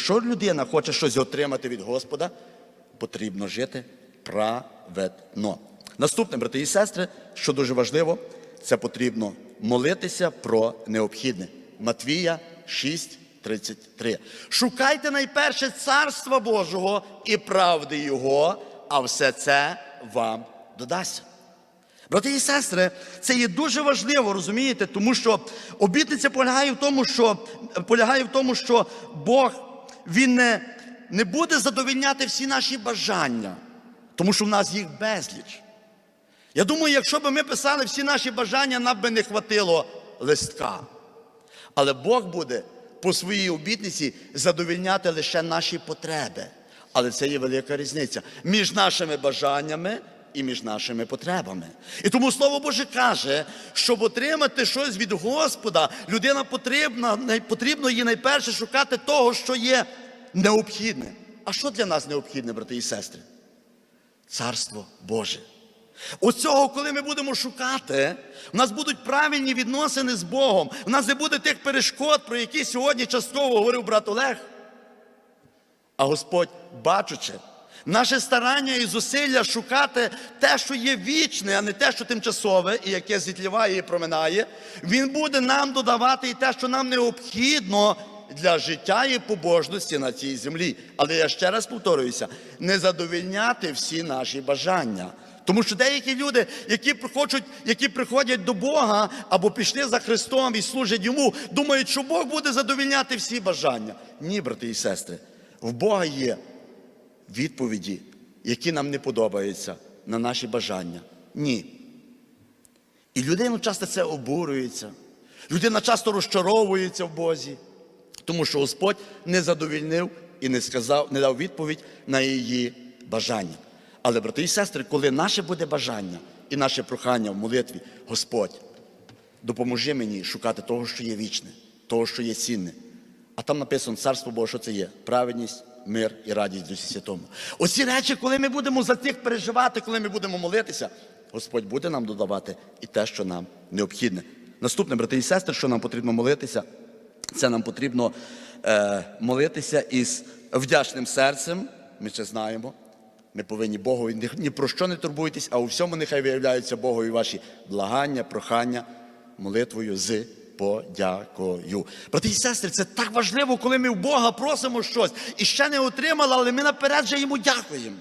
якщо людина хоче щось отримати від Господа, потрібно жити праведно. Наступне, брати і сестри, що дуже важливо, це потрібно молитися про необхідне. Матвія 6:33. Шукайте найперше царства Божого і правди Його, а все це вам додасться. Брати і сестри, це є дуже важливо, розумієте, тому що обітниця полягає в тому, що полягає в тому, що Бог Він не, не буде задовільняти всі наші бажання, тому що в нас їх безліч. Я думаю, якщо б ми писали всі наші бажання, нам би не хватило листка. Але Бог буде по своїй обітниці задовільняти лише наші потреби. Але це є велика різниця між нашими бажаннями і між нашими потребами. І тому Слово Боже каже, щоб отримати щось від Господа, людина потрібна, потрібно їй найперше шукати того, що є необхідне. А що для нас необхідне, брати і сестри? Царство Боже. Оцього, коли ми будемо шукати, у нас будуть правильні відносини з Богом. У нас не буде тих перешкод, про які сьогодні частково говорив брат Олег. А Господь, бачучи, наше старання і зусилля шукати те, що є вічне, а не те, що тимчасове, і яке зітліває і проминає, Він буде нам додавати і те, що нам необхідно для життя і побожності на цій землі. Але я ще раз повторююся: не задовільняти всі наші бажання. Тому що деякі люди, які хочуть, які приходять до Бога або пішли за Христом і служать йому, думають, що Бог буде задовільняти всі бажання. Ні, брати і сестри, в Бога є відповіді, які нам не подобаються на наші бажання. Ні. І людина часто це обурюється. Людина часто розчаровується в Бозі, тому що Господь не задовільнив і не сказав, не дав відповідь на її бажання. Але, брати і сестри, коли наше буде бажання і наше прохання в молитві, Господь, допоможи мені шукати того, що є вічне, того, що є цінне. А там написано Царство Боже, що це є? Праведність, мир і радість Дусі Святому. Оці речі, коли ми будемо за цих переживати, коли ми будемо молитися, Господь буде нам додавати і те, що нам необхідне. Наступне, брати і сестри, що нам потрібно молитися, це нам потрібно е, молитися із вдячним серцем. Ми це знаємо. Ми повинні Богу ні, про що не турбуйтесь, а у всьому нехай виявляються Богові ваші благання, прохання, молитвою з подякою. Брати і сестри, це так важливо, коли ми в Бога просимо щось і ще не отримали, але ми наперед же йому дякуємо.